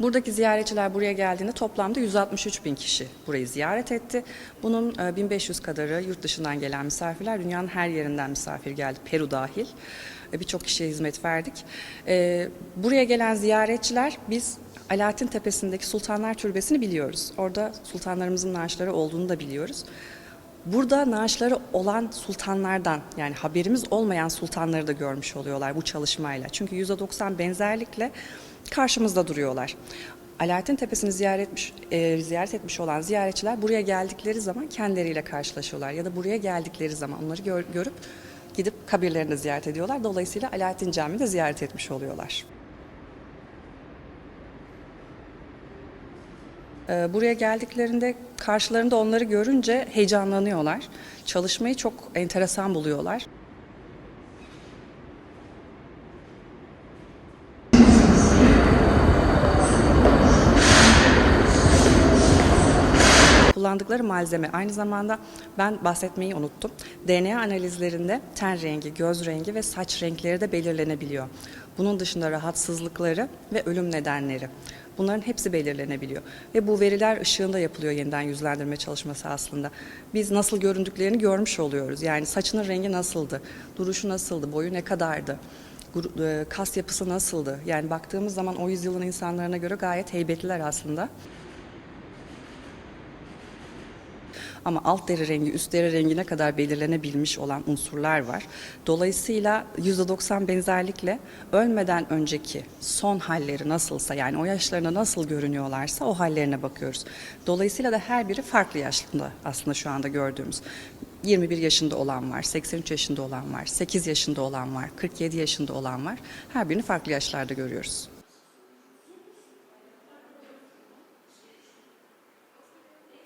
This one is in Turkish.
Buradaki ziyaretçiler buraya geldiğinde toplamda 163 bin kişi burayı ziyaret etti. Bunun e, 1500 kadarı yurt dışından gelen misafirler, dünyanın her yerinden misafir geldi, Peru dahil. E, Birçok kişiye hizmet verdik. E, Buraya gelen ziyaretçiler biz Alaaddin Tepesi'ndeki Sultanlar Türbesi'ni biliyoruz. Orada sultanlarımızın naaşları olduğunu da biliyoruz. Burada naaşları olan sultanlardan yani haberimiz olmayan sultanları da görmüş oluyorlar bu çalışmayla. Çünkü %90 benzerlikle karşımızda duruyorlar. Alaaddin Tepesi'ni ziyaret e, ziyaret etmiş olan ziyaretçiler buraya geldikleri zaman kendileriyle karşılaşıyorlar. Ya da buraya geldikleri zaman onları gör- görüp gidip kabirlerini ziyaret ediyorlar. Dolayısıyla Alaaddin Camii'ni de ziyaret etmiş oluyorlar. Buraya geldiklerinde karşılarında onları görünce heyecanlanıyorlar. Çalışmayı çok enteresan buluyorlar. Kullandıkları malzeme aynı zamanda ben bahsetmeyi unuttum. DNA analizlerinde ten rengi, göz rengi ve saç renkleri de belirlenebiliyor. Bunun dışında rahatsızlıkları ve ölüm nedenleri. Bunların hepsi belirlenebiliyor. Ve bu veriler ışığında yapılıyor yeniden yüzlendirme çalışması aslında. Biz nasıl göründüklerini görmüş oluyoruz. Yani saçının rengi nasıldı, duruşu nasıldı, boyu ne kadardı, e, kas yapısı nasıldı? Yani baktığımız zaman o yüzyılın insanlarına göre gayet heybetliler aslında. Ama alt deri rengi, üst deri rengine kadar belirlenebilmiş olan unsurlar var. Dolayısıyla %90 benzerlikle ölmeden önceki son halleri nasılsa yani o yaşlarında nasıl görünüyorlarsa o hallerine bakıyoruz. Dolayısıyla da her biri farklı yaşında aslında şu anda gördüğümüz. 21 yaşında olan var, 83 yaşında olan var, 8 yaşında olan var, 47 yaşında olan var. Her birini farklı yaşlarda görüyoruz.